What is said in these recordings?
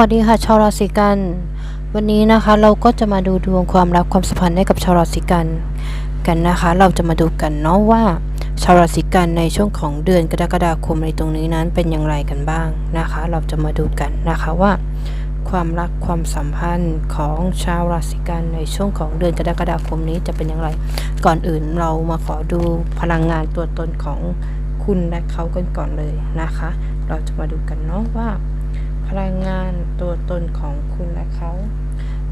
วัสดีค่ะชาวราศีกัน วันนี้นะคะเราก็จะมาดูดวงความรักความสัมพันธ์ให้กับชาวราศีกันกันนะคะ เราจะมาดูกันเนาะว่า ชาวราศีกันในช่วงของเดือนกรกฎาคมในตรงนี้นั้นเป็นอย่างไรกันบ้างนะคะ เราจะมาดูกันนะคะว่า ความรักความสัมพันธ์ของชาวราศีกันในช่วงของเดือนกรกฎาคมนี้จะเป็นอย่างไร ก่อนอื่นเรามาขอดูพลังงานตัวตนของคุณและเขากันก่อนเลยนะคะ เราจะมาดูกันเนาะว่า พลังงานตัวตนของคุณและเขา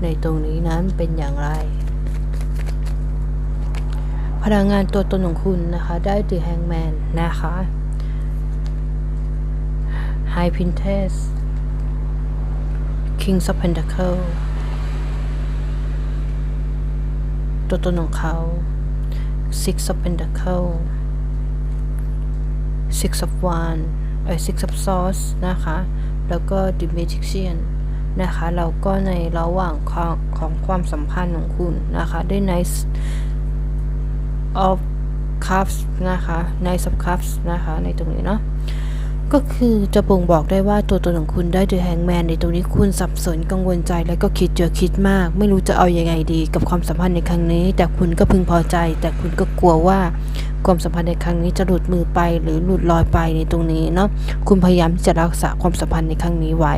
ในตรงนี้นั้นเป็นอย่างไร พลังงานตัวตนของคุณนะคะได้ The Hangman นะคะ High Princess Kings of Pentacle ตัวตนของเขา Six of Pentacle Six of Wands เอ้ย Six of Swords นะคะ แล้วก็ The Magician นะคะแล้วก็ในระหว่างของของความสัมพันธ์ของคุณนะคะได้ Nice of Cups นะคะ Nice of Cups นะคะในตรงนี้เนาะก็คือจะบ่งบอกได้ว่าตัวตนของคุณได้ The Hangman ในตรงนี้คุณสับสนกังวลใจแล้วก็คิดเยอะคิดมาก ไม่รู้จะเอาอยัางไงดีกับความสัมพันธ์ในครั้งนี้ แต่คุณก็พึงพอใจ แต่คุณก็กลัวว่า ความสัมพันธ์ในครั้งนี้จะหลุดมือไปหรือหลุดลอยไปในตรงนี้เนาะคุณพยายามที่จะรักษาความสัมพันธ์ในครั้งนี้ไว้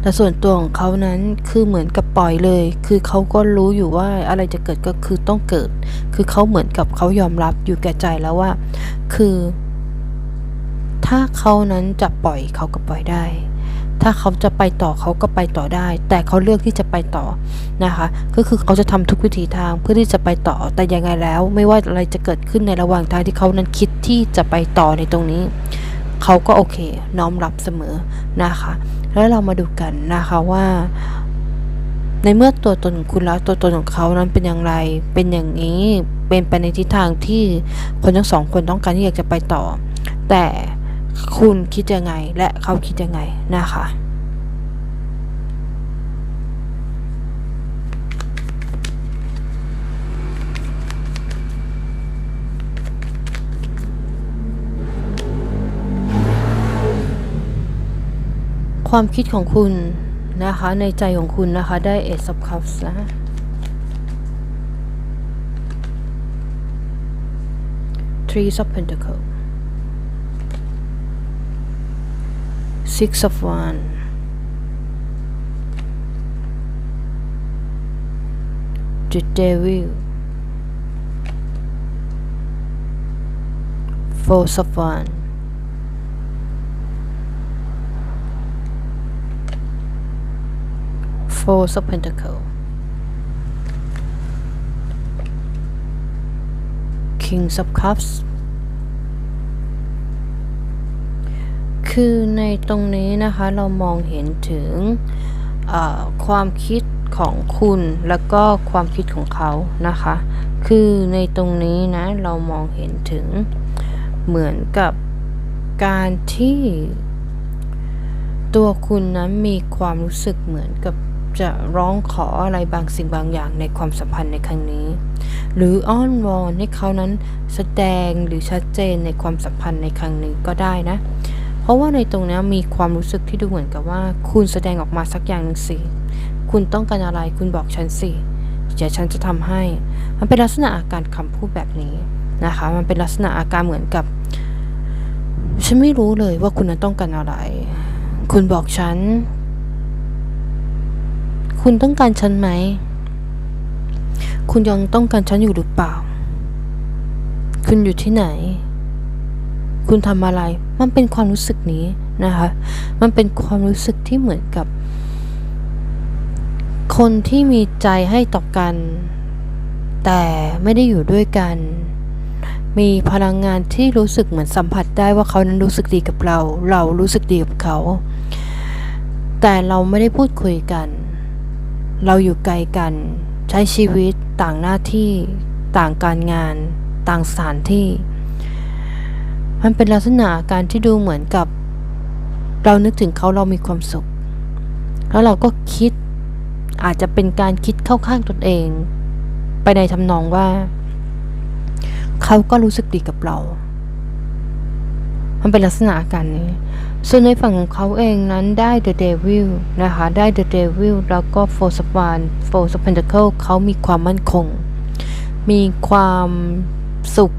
แต่ส่วนตัวของเขานั้นคือเหมือนกับปล่อยเลย คือเขาก็รู้อยู่ว่าอะไรจะเกิดก็คือต้องเกิด คือเขาเหมือนกับเขายอมรับอยู่แก่ใจแล้วว่า คือ ถ้าเขานั้นจะปล่อยเขาก็ปล่อยได้ ถ้าเขาจะไปต่อเขาก็ไปต่อได้ แต่เขาเลือกที่จะไปต่อนะคะ ก็คือเขาจะทำทุกวิถีทางเพื่อที่จะไปต่อ แต่ยังไงแล้ว ไม่ว่าอะไรจะเกิดขึ้นในระหว่างทางที่เขานั้นคิดที่จะไปต่อในตรงนี้ เขาก็โอเค น้อมรับเสมอนะคะ แล้วเรามาดูกันนะคะว่าในเมื่อตัวตนของคุณแล้วตัวตนของเขานั้นเป็นอย่างไร เป็นอย่างนี้ เป็นไปในทิศทางที่คนทั้งสองคนต้องการที่อยากจะไปต่อ แต่ คุณคิดยังไงและเขาคิดยังไงนะคะความคิดของคุณนะคะ ในใจของคุณนะคะ ได้ Ace of Cups นะ Three of Pentacles Six of Wands The Devil Four of one. Four of Pentacles Kings of Cups คือในตรงนี้นะคะเรามองเห็นถึงความคิดของคุณแล้วก็ความคิดของเขานะคะ คือในตรงนี้นะเรามองเห็นถึงเหมือนกับการที่ ตัวคุณนั้นมีความรู้สึกเหมือนกับจะร้องขออะไรบางสิ่งบางอย่างในความสัมพันธ์ในครั้งนี้ หรืออ้อนวอนให้เขานั้นแสดงหรือชัดเจนในความสัมพันธ์ในครั้งนี้ก็ได้นะ ราะว่าในตรงนี้มีความรู้สึกที่ดูเหมือนกับว่า คุณแสดงออกมาสักอย่างหนึ่งสิ คุณต้องการอะไรคุณบอกฉันสิเดี๋ยวฉันจะทำให้ มันเป็นลักษณะอาการคำพูดแบบนี้นะคะ มันเป็นลักษณะอาการเหมือนกับ ฉันไม่รู้เลยว่าคุณนั้นต้องการอะไร คุณบอกฉัน คุณต้องการฉันไหม คุณยังต้องการฉันอยู่หรือเปล่า คุณอยู่ที่ไหน คุณทำอะไร มันเป็นความรู้สึกนี้นะคะ มันเป็นความรู้สึกที่เหมือนกับ คนที่มีใจให้ต่อกัน แต่ไม่ได้อยู่ด้วยกัน มีพลังงานที่รู้สึกเหมือนสัมผัสได้ว่าเขานั้นรู้สึกดีกับเรา เรารู้สึกดีกับเขา แต่เราไม่ได้พูดคุยกัน เราอยู่ไกลกัน ใช้ชีวิตต่างหน้าที่ ต่างการงาน ต่างสถานที่ มันเป็นลักษณะอาการที่ดูเหมือนกับ เรานึกถึงเขาเรามีความสุข แล้วเราก็คิดอาจจะเป็นการคิดเข้าข้างตนเอง ไปในทำนองว่า เขาก็รู้สึกดีกับเรา มันเป็นลักษณะอาการนี้ ส่วนในฝั่งของเขาเองนั้นได้ The Devil นะคะ ได้ The Devil แล้วก็ Four of Wands Four of Pentacles เขามีความมั่นคง มีความสุข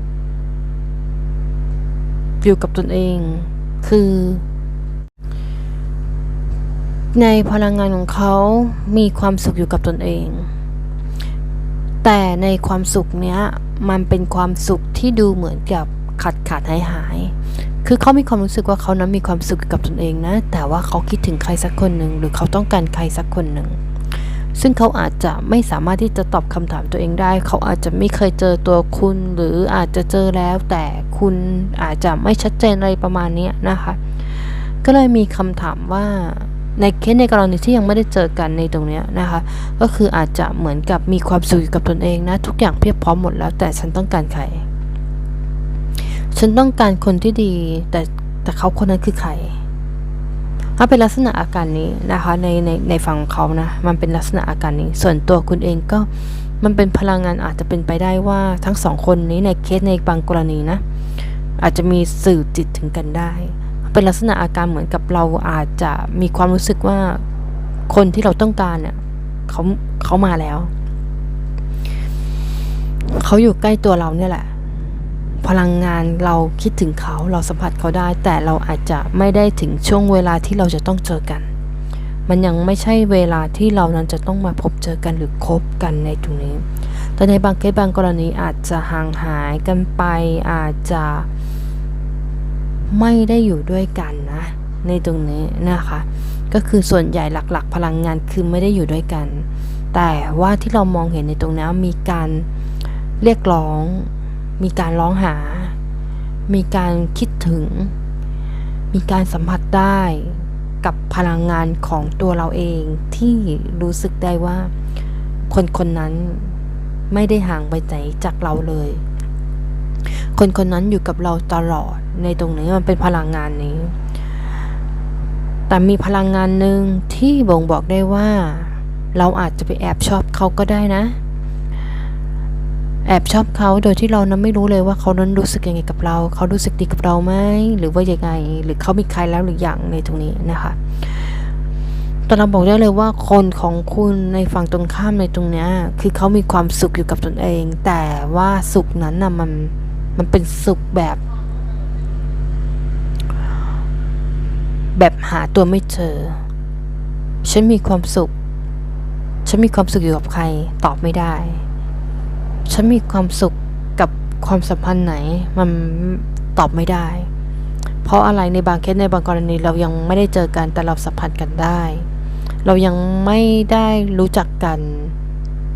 อยู่กับตนเอง คือ ในพลังงานของเขามีความสุขอยู่กับตนเอง แต่ในความสุขเนี้ยมันเป็นความสุขที่ดูเหมือนกับขาดขาดหายหาย คือเขามีความรู้สึกว่าเขานั้นมีความสุขกับตนเองนะ แต่ว่าเขาคิดถึงใครสักคนหนึ่งหรือเขาต้องการใครสักคนหนึ่ง ซึ่งเขาอาจจะไม่สามารถที่จะตอบคำถามตัวเองได้ เขาอาจจะไม่เคยเจอตัวคุณ หรืออาจจะเจอแล้วแต่คุณอาจจะไม่ชัดเจนอะไรประมาณนี้นะคะ ก็เลยมีคำถามว่าในเคสในกรณีที่ยังไม่ได้เจอกันในตรงนี้นะคะ ก็คืออาจจะเหมือนกับมีความสุขกับตนเองนะ ทุกอย่างเพียบพร้อมหมดแล้วแต่ฉันต้องการใคร ฉันต้องการคนที่ดี แต่แต่เขาคนนั้นคือใคร ถ้าเป็นลักษณะอาการนี้นะคะในในในฝั่งเขานะ มันเป็นลักษณะอาการนี้ ส่วนตัวคุณเองก็มันเป็นพลังงานอาจจะเป็นไปได้ว่าทั้งสองคนนี้ในเคสในบางกรณีนะ อาจจะมีสื่อจิตถึงกันได้ เป็นลักษณะอาการเหมือนกับเราอาจจะมีความรู้สึกว่าคนที่เราต้องการเนี่ยเขาเขามาแล้ว เขาอยู่ใกล้ตัวเราเนี่ยแหละ พลังงานเราคิดถึงเขาเราสัมผัสเขาได้ แต่เราอาจจะไม่ได้ถึงช่วงเวลาที่เราจะต้องเจอกัน มันยังไม่ใช่เวลาที่เรานั้นจะต้องมาพบเจอกันหรือคบกันในตรงนี้ แต่ในบางเคสบางกรณีอาจจะห่างหายกันไปอาจจะไม่ได้อยู่ด้วยกันนะ ในตรงนี้นะคะ ก็คือส่วนใหญ่หลักๆ พลังงานคือไม่ได้อยู่ด้วยกัน แต่ว่าที่เรามองเห็นในตรงนี้มีการเรียกร้อง มีการร้องหา มีการคิดถึง มีการสัมผัสได้กับพลังงานของตัวเราเองที่รู้สึกได้ว่า คนคนนั้นไม่ได้ห่างไปไหนจากเราเลย คนคนนั้นอยู่กับเราตลอดในตรงนี้มันเป็นพลังงานนี้ แต่มีพลังงานหนึ่งที่บ่งบอกได้ว่า เราอาจจะไปแอบชอบเขาก็ได้นะ แอบชอบเขาโดยที่เรานั้นไม่รู้เลยว่าเขานั้นรู้สึกยังไงกับเรา เขารู้สึกดีกับเราไหมหรือว่ายังไง หรือเขามีใครแล้วหรืออยังในตรงนี้นะคะแต่เราบอกได้เลยว่าคนของคุณในฝั่งตรงข้ามในตรงเนี้ยคือเขามีความสุขอยู่กับตนเอง แต่ว่าสุขนั้นน่ะมันมันเป็นสุขแบบ แบบหาตัวไม่เจอ ฉันมีความสุข ฉันมีความสุขอยู่กับใครตอบไม่ได้ ฉันมีความสุขกับความสัมพันธ์ไหน มันตอบไม่ได้ เพราะอะไรในบางเคสในบางกรณีเรายังไม่ได้เจอกันแต่เราสัมผัสกันได้ เรายังไม่ได้รู้จักกัน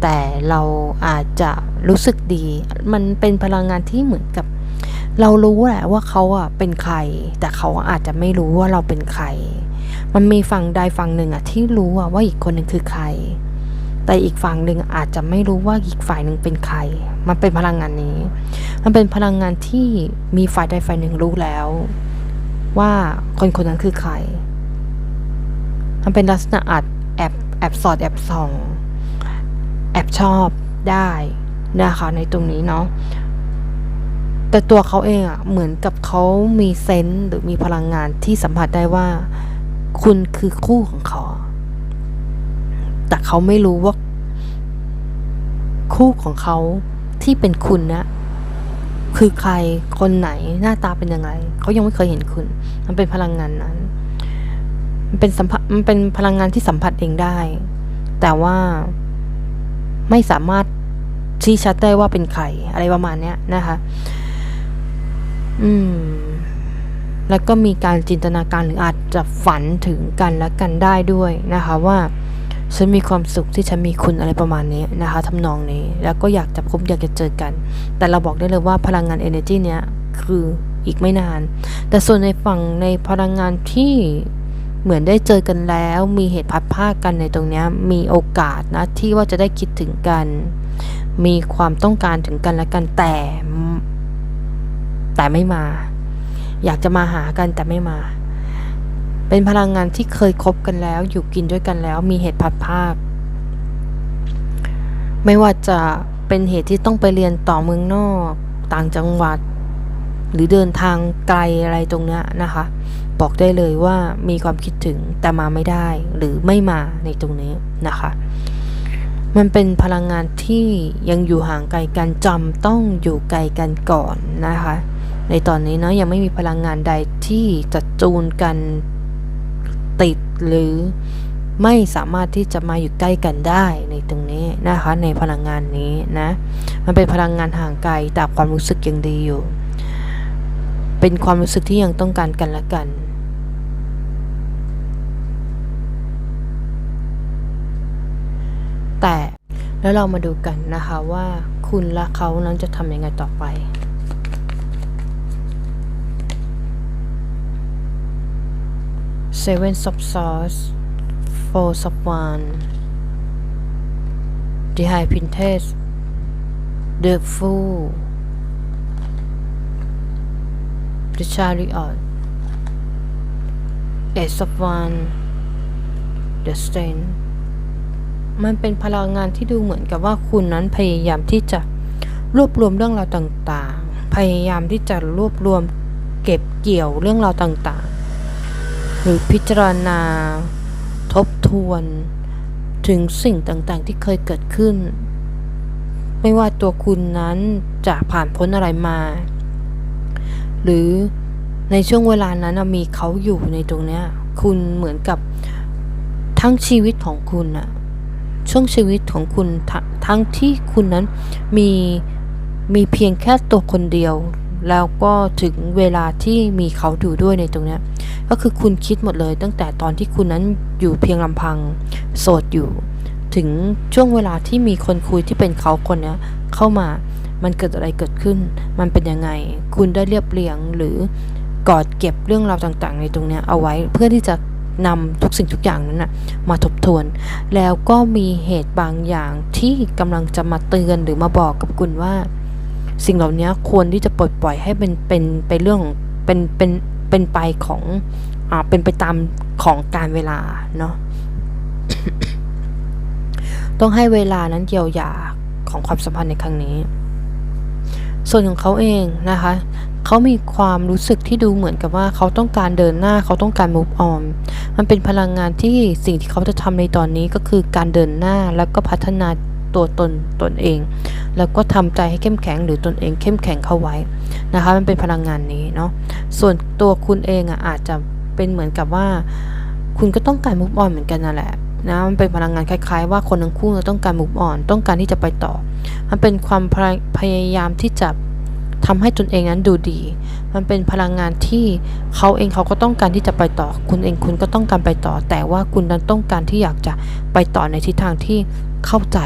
แต่เราอาจจะรู้สึกดี มันเป็นพลังงานที่เหมือนกับ เรารู้แหละว่าเขาอะเป็นใคร แต่เขาอาจจะไม่รู้ว่าเราเป็นใคร มันมีฝั่งใดฝั่งหนึ่งอะที่รู้อะว่าอีกคนหนึ่งคือใคร แต่อีกฝั่งหนึ่งอาจจะไม่รู้ว่าอีกฝ่ายหนึ่งเป็นใคร มันเป็นพลังงานนี้ มันเป็นพลังงานที่มีฝ่ายใดฝ่ายหนึ่งรู้แล้ว ว่าคนคนนั้นคือใคร มันเป็นลักษณะอาจแอบแอบสอดแอบส่อง แอบชอบได้นะคะในตรงนี้เนาะแต่ตัวเขาเองอะเหมือนกับเขามีเซนส์หรือมีพลังงานที่สัมผัสได้ว่า คุณคือคู่ของเขา แต่เขาไม่รู้ว่า คู่ของเขาที่เป็นคุณนะ คือใครคนไหนหน้าตาเป็นยังไงเขายังไม่เคยเห็นคุณ มันเป็นพลังงานนั้น มันเป็นสัมผัสมันเป็นพลังงานที่สัมผัสเองได้ แต่ว่าไม่สามารถชี้ชัดได้ว่าเป็นใครอะไรประมาณเนี้ยนะคะ อืม แล้วก็มีการจินตนาการหรืออาจจะฝันถึงกันและกันได้ด้วยนะคะว่า ฉันมีความสุขที่ฉันมีคุณอะไรประมาณนี้นะคะทำนองนี้ แล้วก็อยากจะพบอยากจะเจอกัน แต่เราบอกได้เลยว่าพลังงาน energy เนี้ยคืออีกไม่นาน แต่ส่วนในฝั่งในพลังงานที่เหมือนได้เจอกันแล้ว มีเหตุพัดภาคกันในตรงนี้มีโอกาสนะที่ว่าจะได้คิดถึงกัน มีความต้องการถึงกันและกันแต่ แต่ไม่มา อยากจะมาหากันแต่ไม่มา เป็นพลังงานที่เคยคบกันแล้ว อยู่กินด้วยกันแล้ว มีเหตุพัดภาค ไม่ว่าจะเป็นเหตุที่ต้องไปเรียนต่อเมืองนอก ต่างจังหวัด หรือเดินทางไกลอะไรตรงเนี้ยนะคะ บอกได้เลยว่ามีความคิดถึงแต่มาไม่ได้หรือไม่มาในตรงนี้นะคะ มันเป็นพลังงานที่ยังอยู่ห่างไกลกันจำต้องอยู่ไกลกันก่อนนะคะ ในตอนนี้เนาะยังไม่มีพลังงานใดที่จะจูนกัน ติดหรือไม่สามารถที่จะมาอยู่ใกล้กันได้ในตรงนี้นะคะในพลังงานนี้นะมันเป็นพลังงานห่างไกลแต่ความรู้สึกยังดีอยู่ เป็นความรู้สึกที่ยังต้องการกันและกันแต่แล้วเรามาดูกันนะคะว่าคุณและเขานั้นจะทำยังไงต่อไป Seven of Swords Four of Wands The High Princess The Fool The Chariot Ace of Wands The Strength มันเป็นพลังงานที่ดูเหมือนกับว่าคุณนั้นพยายามที่จะรวบรวมเรื่องราวต่างๆ พยายามที่จะรวบรวมเก็บเกี่ยวเรื่องราวต่างๆ หรือพิจารณา ทบทวน ถึงสิ่งต่างๆที่เคยเกิดขึ้น ไม่ว่าตัวคุณนั้นจะผ่านพ้นอะไรมา หรือในช่วงเวลานั้นมีเขาอยู่ในตรงเนี้ย คุณเหมือนกับทั้งชีวิตของคุณอะช่วงชีวิตของคุณททั้งที่คุณนั้นมีมีเพียงแค่ตัวคนเดียว แล้วก็ถึงเวลาที่มีเขาอยู่ด้วยในตรงนี้ก็คือคุณคิดหมดเลย ตั้งแต่ตอนที่คุณนั้นอยู่เพียงลำพังโสดอยู่ ถึงช่วงเวลาที่มีคนคุยที่เป็นเขาคนนี้เข้ามามันเกิดอะไรเกิดขึ้น มันเป็นยังไง คุณได้เรียบเรียงหรือกอดเก็บเรื่องราวต่างๆ ในตรงนี้เอาไว้เพื่อที่จะนำทุกสิ่งทุกอย่างนั้นนะมาทบทวน แล้วก็มีเหตุบางอย่างที่กำลังจะมาเตือนหรือมาบอกกับคุณว่า สิ่งเหล่านี้ควรที่จะปล่อยปล่อยให้เป็นเป็นไปเรื่องเป็นเป็นเป็นไปของอ่าเป็นไปตามของการเวลาเนาะต้องให้เวลานั้นเยียวยาของความสัมพันธ์ในครั้งนี้ ส่วนของเขาเองนะคะเขามีความรู้สึกที่ดูเหมือนกับว่าเขาต้องการเดินหน้าเขาต้องการ move on มันเป็นพลังงานที่สิ่งที่เขาจะทำในตอนนี้ก็คือการเดินหน้าแล้วก็พัฒนา ตัวตนตนเอง แล้วก็ทำใจให้เข้มแข็งหรือตนเองเข้มแข็งเข้าไว้นะคะ มันเป็นพลังงานนี้เนาะส่วนตัวคุณเองอะอาจจะเป็นเหมือนกับว่า คุณก็ต้องการ move on เหมือนกันนั่นแหละนะมันเป็นพลังงานคล้ายๆ ว่าคนทั้งคู่ต้องการ move on ต้องการที่จะไปต่อ มันเป็นความพยายามที่จะทำให้ตนเองนั้นดูดี มันเป็นพลังงานที่เขาเองเขาก็ต้องการที่จะไปต่อ คุณเองคุณก็ต้องการไปต่อ แต่ว่าคุณนั้นต้องการที่อยากจะไปต่อในทิศทางที่เข้าใจ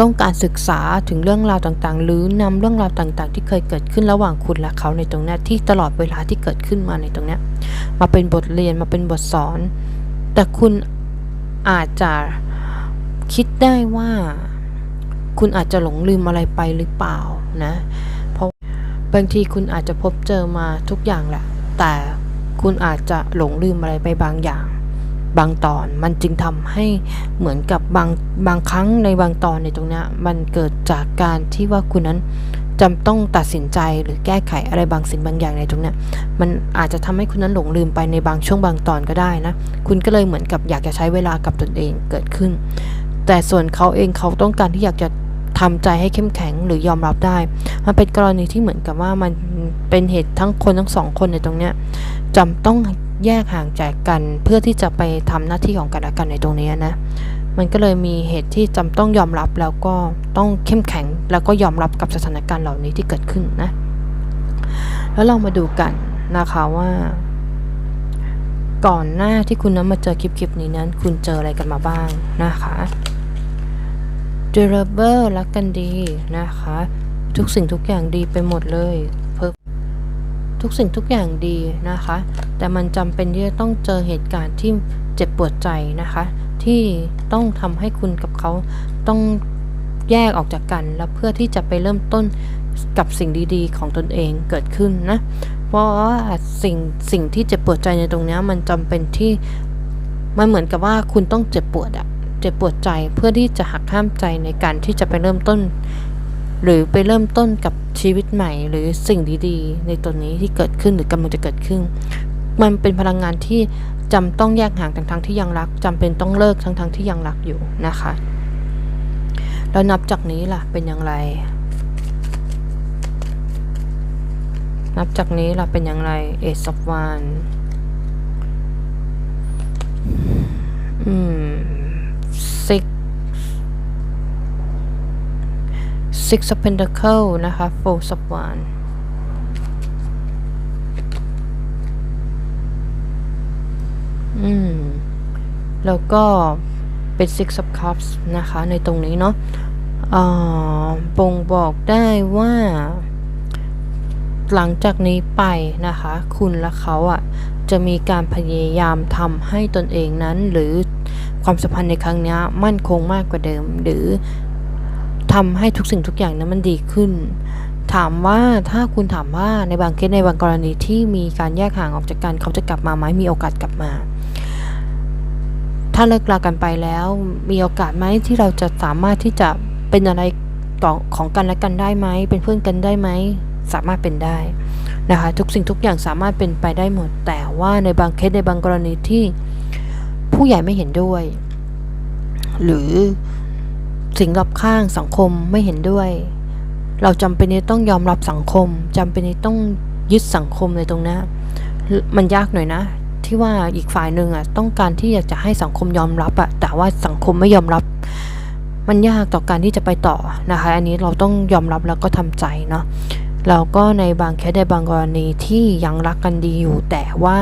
ต้องการศึกษาถึงเรื่องราวต่างๆ หรือนำเรื่องราวต่างๆ ที่เคยเกิดขึ้นระหว่างคุณและเขาในตรงนี้ที่ตลอดเวลาที่เกิดขึ้นมาในตรงนี้มาเป็นบทเรียนมาเป็นบทสอน แต่คุณอาจจะคิดได้ว่า คุณอาจจะหลงลืมอะไรไปหรือเปล่านะ เพราะบางทีคุณอาจจะพบเจอมาทุกอย่างแหละ แต่คุณอาจจะหลงลืมอะไรไปบางอย่าง บางตอนมันจึงทำให้เหมือนกับบางบางครั้งในบางตอนในตรงนี้มันเกิดจากการที่ว่าคุณนั้นจำต้องตัดสินใจหรือแก้ไขอะไรบางสิ่งบางอย่างในตรงนี้มันอาจจะทำให้คุณนั้นหลงลืมไปในบางช่วงบางตอนก็ได้นะคุณก็เลยเหมือนกับอยากจะใช้เวลากับตนเองเกิดขึ้น แต่ส่วนเขาเองเขาต้องการที่อยากจะ ทำใจให้เข้มแข็งหรือยอมรับได้ มันเป็นกรณีที่เหมือนกับว่ามันเป็นเหตุทั้งคนทั้งสองคนในตรงเนี้ยจำต้องแยกห่างจากกัน เพื่อที่จะไปทำหน้าที่ของกันและกันในตรงนี้นะ มันก็เลยมีเหตุที่จำต้องยอมรับแล้วก็ต้องเข้มแข็ง แล้วก็ยอมรับกับสถานการณ์เหล่านี้ที่เกิดขึ้นนะ แล้วเรามาดูกันนะคะว่า ก่อนหน้าที่คุณนั้นมาเจอคลิปๆนี้นั้น คุณเจออะไรกันมาบ้างนะคะ เดรเบอร์รักกันดีนะคะ ทุกสิ่งทุกอย่างดีไปหมดเลยเพทุกสิ่งทุกอย่างดีนะคะ แต่มันจำเป็นที่จะต้องเจอเหตุการณ์ที่เจ็บปวดใจนะคะ ที่ต้องทำให้คุณกับเขาต้องแยกออกจากกัน แล้วเพื่อที่จะไปเริ่มต้นกับสิ่งดีๆ ของตนเองเกิดขึ้นนะ เพราะว่าสิ่งสิ่งที่เจ็บปวดใจในตรงนี้มันจำเป็นที่มันเหมือนกับว่าคุณต้องเจ็บปวดอะ เจ็บปวดใจเพื่อที่จะหักห้ามใจในการที่จะไปเริ่มต้น หรือไปเริ่มต้นกับชีวิตใหม่ หรือสิ่งดีๆ ในตัวนี้ที่เกิดขึ้นหรือกำลังจะเกิดขึ้น มันเป็นพลังงานที่จำต้องแยกห่างทั้งๆที่ยังรักจำเป็นต้องเลิกทั้งๆที่ยังรักอยู่นะคะแล้วนับจากนี้ล่ะเป็นอย่างไร นับจากนี้ล่ะเป็นอย่างไร Ace of Wands อืม Six Six of Pentacle นะคะ Four of Wands อืม แล้วก็เป็น Six of Cups นะคะ ในตรงนี้เนาะอ่าบ่งบอกได้ว่า หลังจากนี้ไปนะคะ คุณและเขาอะ่ะจะมีการพยายามทำให้ตนเองนั้น หรือ ความสัมพันธ์ในครั้งนี้มั่นคงมากกว่าเดิม หรือทำให้ทุกสิ่งทุกอย่างนั้นมันดีขึ้น ถามว่าถ้าคุณถามว่าในบางเคสในบางกรณีที่มีการแยกห่างออกจากกันเขาจะกลับมาไหมมีโอกาสกลับมา ถ้าเลิกลากันไปแล้วมีโอกาสไหมที่เราจะสามารถที่จะเป็นอะไรต่อของกันและกันได้ไหมเป็นเพื่อนกันได้ไหมสามารถเป็นได้นะคะ ทุกสิ่งทุกอย่างสามารถเป็นไปได้หมด แต่ว่าในบางเคสในบางกรณีที่ ผู้ใหญ่ไม่เห็นด้วย หรือสิ่งรอบข้างสังคมไม่เห็นด้วย เราจำเป็นที่ต้องยอมรับสังคมจำเป็นที่ต้องยึดสังคมในตรงนี้มันยากหน่อยนะ ที่ว่าอีกฝ่ายหนึ่งอะต้องการที่อยากจะให้สังคมยอมรับอะแต่ว่าสังคมไม่ยอมรับ มันยากต่อการที่จะไปต่อนะคะ อันนี้เราต้องยอมรับแล้วก็ทำใจเนาะเราก็ในบางแค่ในบางกรณีที่ยังรักกันดีอยู่แต่ว่า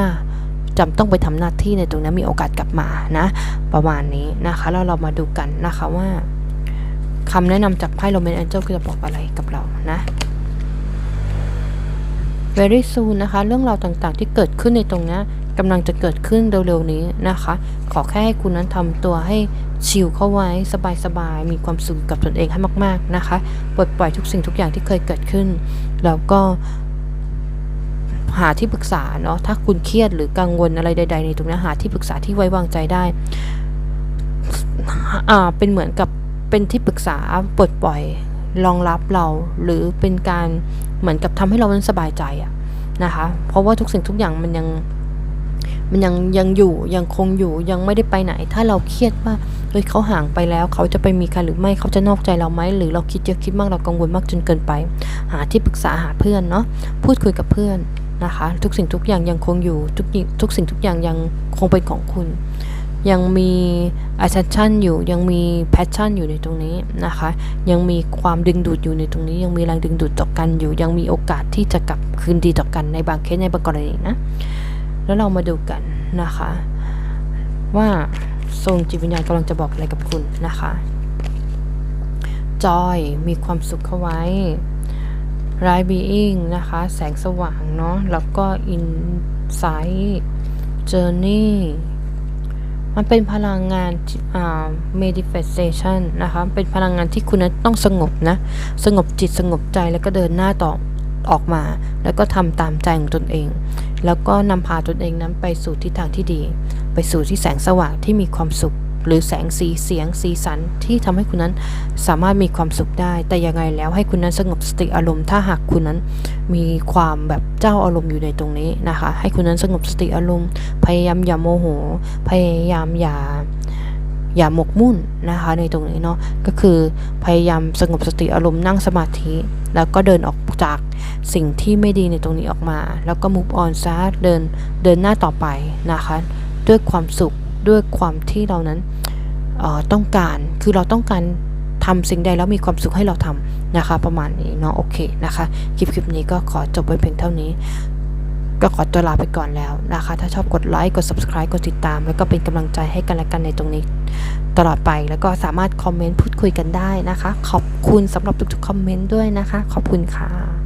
จำต้องไปทำหน้าที่ในตรงนั้นมีโอกาสกลับมานะ ประมาณนี้นะคะ แล้วเรามาดูกันนะคะว่าคำแนะนำจากไพ่โรแมนแอนเจลจะบอกอะไรกับเรานะ very soon นะคะ เรื่องราวต่างๆที่เกิดขึ้นในตรงนี้กำลังจะเกิดขึ้นเร็วๆนี้นะคะ ขอแค่ให้คุณนั้นทำตัวให้ชิลเข้าไว้สบายๆ มีความสุขกับตนเองให้มาก ๆนะคะ ปลดปล่อยทุกสิ่งทุกอย่างที่เคยเกิดขึ้น แล้วก็ หาที่ปรึกษาเนาะถ้าคุณเครียดหรือกังวลอะไรใด ๆ ในตรงนี้หาที่ปรึกษาที่ไว้วางใจได้อ่าเป็นเหมือนกับเป็นที่ปรึกษาปลดปล่อยรองรับเรา หรือเป็นการเหมือนกับทำให้เรานั้นสบายใจอะนะคะ เพราะว่าทุกสิ่งทุกอย่างมันยังมันยังยังอยู่ยังคงอยู่ยังไม่ได้ไปไหน ถ้าเราเครียดว่าเฮ้ยเขาห่างไปแล้ว เขาจะไปมีใครหรือไม่เขาจะนอกใจเราไหมหรือเราคิดเยอะคิดมากเรากังวลมากจนเกินไป หาที่ปรึกษาหาเพื่อนเนาะพูดคุยกับเพื่อน นะคะ ทุกสิ่งทุกอย่างยังคงอยู่ทุกทุกสิ่งทุกอย่างยังคงเป็นของคุณ ยังมี attention อยู่ยังมี passion อยู่ในตรงนี้นะคะ ยังมีความดึงดูดอยู่ในตรงนี้ ยังมีแรงดึงดูดต่อกันอยู่ ยังมีโอกาสที่จะกลับคืนดีต่อกันในบางเคสในบางกรณีนะแล้วเรามาดูกันนะคะ ว่าทรงจิตวิญญาณกำลังจะบอกอะไรกับคุณนะคะจอยมีความสุขเข้าไว้ ไรบีอิงนะคะ แสงสว่างเนาะ แล้วก็อินไซต์เจอร์นี่มันเป็นพลังงานอ่า meditation นะคะ เป็นพลังงานที่คุณนั้นต้องสงบนะ สงบจิตสงบใจแล้วก็เดินหน้าต่อออกมา แล้วก็ทำตามใจของตนเอง แล้วก็นำพาตนเองนั้นไปสู่ทิศทางที่ดี ไปสู่ที่แสงสว่างที่มีความสุข หรือแสงสีเสียงสีสันที่ทำให้คุณนั้นสามารถมีความสุขได้ แต่ยังไงแล้วให้คุณนั้นสงบสติอารมณ์ถ้าหากคุณนั้นมีความแบบเจ้าอารมณ์อยู่ในตรงนี้นะคะ ให้คุณนั้นสงบสติอารมณ์ พยายามอย่าโมโห พยายามอย่าอย่าหมกมุ่นนะคะในตรงนี้เนาะก็คือพยายามสงบสติอารมณ์นั่งสมาธิ แล้วก็เดินออกจากสิ่งที่ไม่ดีในตรงนี้ออกมา แล้วก็ move on ซะเดินเดินหน้าต่อไปนะคะ ด้วยความสุข ด้วยความที่เรานั้นต้องการคือเราต้องการทำสิ่งใดแล้วมีความสุขให้เราทำนะคะ ประมาณนี้เนาะโอเคนะคะ คลิปคลิปนี้ก็ขอจบไว้เพียงเท่านี้ ก็ขอตัวลาไปก่อนแล้วนะคะ ถ้าชอบกดไลค์กด subscribe กดติดตาม แล้วก็เป็นกำลังใจให้กันและกันในตรงนี้ ตลอดไปแล้วก็สามารถคอมเมนต์พูดคุยกันได้นะคะ ขอบคุณสำหรับทุกๆคอมเมนต์ด้วยนะคะ ขอบคุณค่ะ